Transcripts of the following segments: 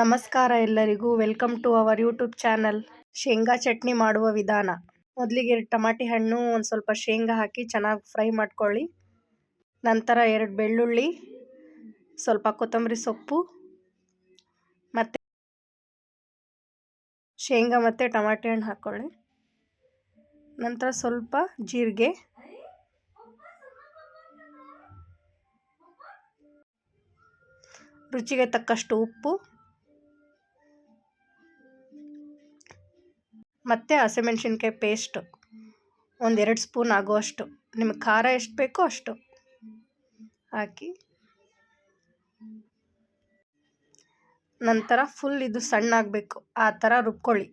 ನಮಸ್ಕಾರ ಎಲ್ಲರಿಗೂ. Welcome to our YouTube channel ಶೇಂಗಾ ಚಟ್ನಿ ಮಾಡುವ ವಿಧಾನ. ಮೊದಲಿಗೆ ಟಮಾಟಿ ಹಣ್ಣು, ಒಂದು ಸ್ವಲ್ಪ ಶೇಂಗಾ ಹಾಕಿ ಚೆನ್ನಾಗಿ ಫ್ರೈ ಮಾಡ್ಕೊಳ್ಳಿ. ನಂತರ ಎರಡು ಬೆಳ್ಳುಳ್ಳಿ, ಸ್ವಲ್ಪ ಕೊತ್ತಂಬರಿ ಸೊಪ್ಪು, ಮತ್ತು ಶೇಂಗಾ ಮತ್ತು ಟಮಾಟಿ ಹಣ್ಣು ಹಾಕ್ಕೊಳ್ಳಿ ನಂತರ ಸ್ವಲ್ಪ ಜೀರಿಗೆ. ರುಚಿಗೆ ತಕ್ಕಷ್ಟು ಉಪ್ಪು. ಮತ್ತು ಹಸಿಮೆಣ್ಸಿನ್ಕಾಯಿ ಪೇಸ್ಟು ಒಂದೆರಡು ಸ್ಪೂನ್ ಆಗುವಷ್ಟು. ನಿಮಗೆ ಖಾರ ಎಷ್ಟು ಬೇಕೋ ಅಷ್ಟು ಹಾಕಿ. ನಂತರ ಫುಲ್ ಇದು ಸಣ್ಣ ಆಗಬೇಕು. ಆ ಥರ ರುಬ್ಕೊಳ್ಳಿ.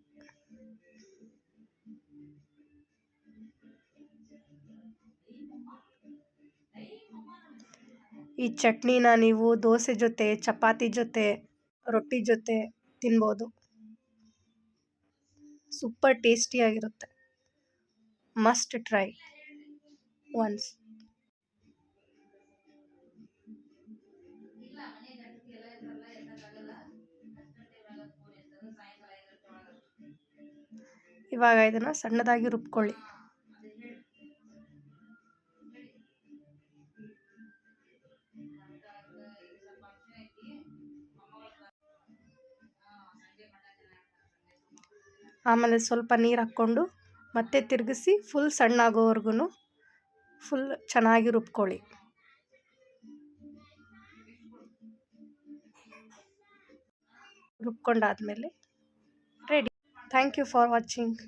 ಈ ಚಟ್ನಿನ ನೀವು ದೋಸೆ ಜೊತೆ, ಚಪಾತಿ ಜೊತೆ, ರೊಟ್ಟಿ ಜೊತೆ ತಿನ್ಬೋದು. ಸೂಪರ್ ಟೇಸ್ಟಿಯಾಗಿರುತ್ತೆ ಮಸ್ಟ್ ಟ್ರೈ ಒನ್ಸ್ ಇವಾಗ ಇದನ್ನು ಸಣ್ಣದಾಗಿ ರುಬ್ಕೊಳ್ಳಿ. ಆಮೇಲೆ ಸ್ವಲ್ಪ ನೀರು ಹಾಕ್ಕೊಂಡು ಮತ್ತೆ ತಿರುಗಿಸಿ ಫುಲ್ ಸಣ್ಣ ಆಗೋವರೆಗೂ ಫುಲ್ ಚೆನ್ನಾಗಿ ರುಬ್ಕೊಳ್ಳಿ. ರುಬ್ಕೊಂಡಾದಮೇಲೆ ready thank you for watching